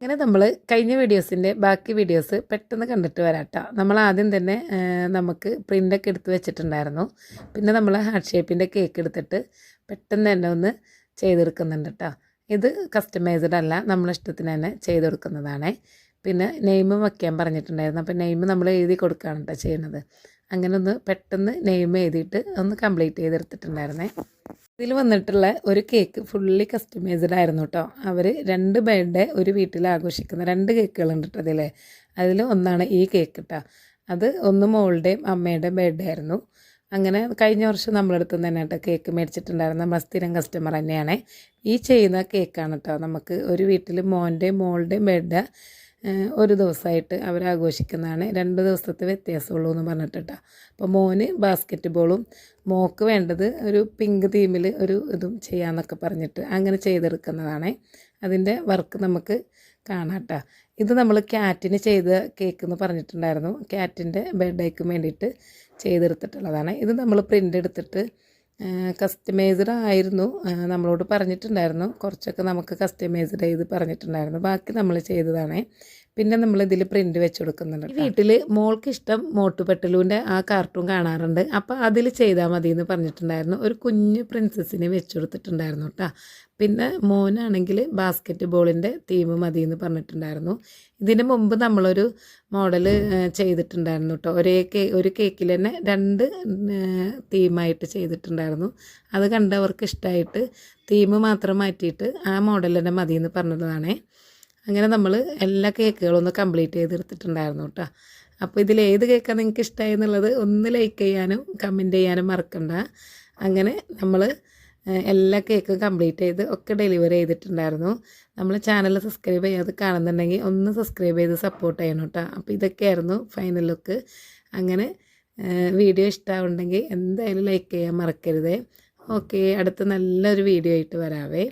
അങ്ങനെ നമ്മൾ കഴിഞ്ഞ വീഡിയോസിന്റെ ബാക്കി വീഡിയോസ് പെട്ടെന്ന് കണ്ടിട്ട് വരാട്ടോ. നമ്മൾ ആദ്യം തന്നെ നമുക്ക് പ്രിന്റൊക്കെ എടുത്ത് വെച്ചിട്ടുണ്ടായിരുന്നു. പിന്നെ നമ്മൾ ഹാർട്ട് ഷേപ്പിന്റെ കേക്ക് എടുത്തിട്ട് പെട്ടെന്ന് തന്നെ ഒന്ന് ചെയ്തെടുക്കുന്നുണ്ട് കേട്ടോ ഇത് കസ്റ്റമൈസ്ഡ് അല്ല നമ്മളിഷ്ടത്തിന് തന്നെ ചെയ്തെടുക്കുന്നതാണേ. പിന്നെ നെയിം വയ്ക്കാൻ പറഞ്ഞിട്ടുണ്ടായിരുന്നു. അപ്പോൾ നെയിം നമ്മൾ എഴുതി കൊടുക്കുകയാണ് കേട്ടോ ചെയ്യുന്നത്. അങ്ങനെ ഒന്ന് പെട്ടെന്ന് നെയിം എഴുതിയിട്ട് ഒന്ന് കംപ്ലീറ്റ് ചെയ്തെടുത്തിട്ടുണ്ടായിരുന്നേ. ഇതിൽ വന്നിട്ടുള്ള ഒരു കേക്ക് ഫുള്ളി കസ്റ്റമൈസ്ഡ് ആയിരുന്നു കേട്ടോ അവർ രണ്ട് ബർത്ത്ഡേ ഒരു വീട്ടിൽ ആഘോഷിക്കുന്ന രണ്ട് കേക്കുകളുണ്ട് കേട്ടോ അതിൽ അതിൽ ഒന്നാണ് ഈ കേക്ക് കേട്ടോ അത് ഒന്ന് മോളുടെയും അമ്മയുടെയും ബർത്ത്ഡേ ആയിരുന്നു. അങ്ങനെ കഴിഞ്ഞ വർഷം നമ്മളടുത്ത് തന്നെ കേട്ടോ കേക്ക് മേടിച്ചിട്ടുണ്ടായിരുന്നു. നമ്മൾ സ്ഥിരം കസ്റ്റമർ തന്നെയാണ്. ഈ ചെയ്യുന്ന കേക്കാണ് കേട്ടോ നമുക്ക് ഒരു വീട്ടിൽ മോന്റെയും മോളുടെയും ബർത്ത്ഡേ ഒരു ദിവസമായിട്ട് അവർ ആഘോഷിക്കുന്നതാണ് രണ്ട് ദിവസത്തെ വ്യത്യാസമുള്ളൂ എന്ന് പറഞ്ഞിട്ടാണ് അപ്പോൾ മോന് ബാസ്ക്കറ്റ് ബോളും മോക്ക് വേണ്ടത് ഒരു പിങ്ക് തീമിൽ ഒരു ഇതും ചെയ്യാമെന്നൊക്കെ പറഞ്ഞിട്ട് അങ്ങനെ ചെയ്തെടുക്കുന്നതാണ്. അതിന്റെ വർക്ക് നമുക്ക് കാണാട്ടോ. ഇത് നമ്മൾ ക്യാറ്റിന് ചെയ്ത കേക്ക് എന്ന് പറഞ്ഞിട്ടുണ്ടായിരുന്നു. ക്യാറ്റിന്റെ ബർത്ത്ഡേക്ക് വേണ്ടിയിട്ട് ചെയ്തെടുത്തിട്ടുള്ളതാണ്. ഇത് നമ്മൾ പ്രിന്റ് എടുത്തിട്ട് കസ്റ്റമൈസ്ഡ് ആയിരുന്നു. നമ്മളോട് പറഞ്ഞിട്ടുണ്ടായിരുന്നു. കുറച്ചൊക്കെ നമുക്ക് കസ്റ്റമൈസ്ഡ് ചെയ്ത് പറഞ്ഞിട്ടുണ്ടായിരുന്നു. ബാക്കി നമ്മൾ ചെയ്തതാണ്. പിന്നെ നമ്മൾ ഇതിൽ പ്രിന്റ് വെച്ച് കൊടുക്കുന്നുണ്ട് വീട്ടിൽ മോൾക്ക് ഇഷ്ടം മോട്ടുപെട്ടലൂന്റെ ആ കാർട്ടൂൺ കാണാറുണ്ട്. അപ്പോൾ അതിൽ ചെയ്താൽ മതി എന്ന് പറഞ്ഞിട്ടുണ്ടായിരുന്നു. ഒരു കുഞ്ഞ് പ്രിൻസസിനെ വെച്ച് കൊടുത്തിട്ടുണ്ടായിരുന്നു കേട്ടോ പിന്നെ മോനാണെങ്കിൽ ബാസ്ക്കറ്റ് ബോളിന്റെ തീം മതി എന്ന് പറഞ്ഞിട്ടുണ്ടായിരുന്നു. ഇതിന് മുമ്പ് നമ്മളൊരു മോഡൽ ചെയ്തിട്ടുണ്ടായിരുന്നു കേട്ടോ ഒരേ കേ ഒരു കേക്കിൽ തന്നെ രണ്ട് തീമായിട്ട് ചെയ്തിട്ടുണ്ടായിരുന്നു. അത് കണ്ടവർക്ക് ഇഷ്ടമായിട്ട് തീം മാത്രം മാറ്റിയിട്ട് ആ മോഡൽ തന്നെ മതി എന്ന് പറഞ്ഞതാണേ. അങ്ങനെ നമ്മൾ എല്ലാ കേക്കുകളും ഒന്ന് കംപ്ലീറ്റ് ചെയ്തെടുത്തിട്ടുണ്ടായിരുന്നു കേട്ടോ. അപ്പോൾ ഇതിൽ ഏത് കേക്കാണ് നിങ്ങൾക്ക് ഇഷ്ടമായി എന്നുള്ളത് ഒന്ന് ലൈക്ക് ചെയ്യാനും കമന്റ് ചെയ്യാനും മറക്കണ്ട. അങ്ങനെ നമ്മൾ എല്ലാ കേക്കും കംപ്ലീറ്റ് ചെയ്ത് ഒക്കെ ഡെലിവറി ചെയ്തിട്ടുണ്ടായിരുന്നു. നമ്മൾ ചാനൽ സബ്സ്ക്രൈബ് ചെയ്യാതെ കാണുന്നുണ്ടെങ്കിൽ ഒന്ന് സബ്സ്ക്രൈബ് ചെയ്ത് സപ്പോർട്ട് ചെയ്യണം കേട്ടോ. അപ്പോൾ ഇതൊക്കെയായിരുന്നു ഫൈനൽ ലുക്ക് അങ്ങനെ വീഡിയോ ഇഷ്ടമുണ്ടെങ്കിൽ എന്തായാലും ലൈക്ക് ചെയ്യാൻ മറക്കരുത്. ഓക്കെ അടുത്ത നല്ലൊരു വീഡിയോ ആയിട്ട് വരാവേ.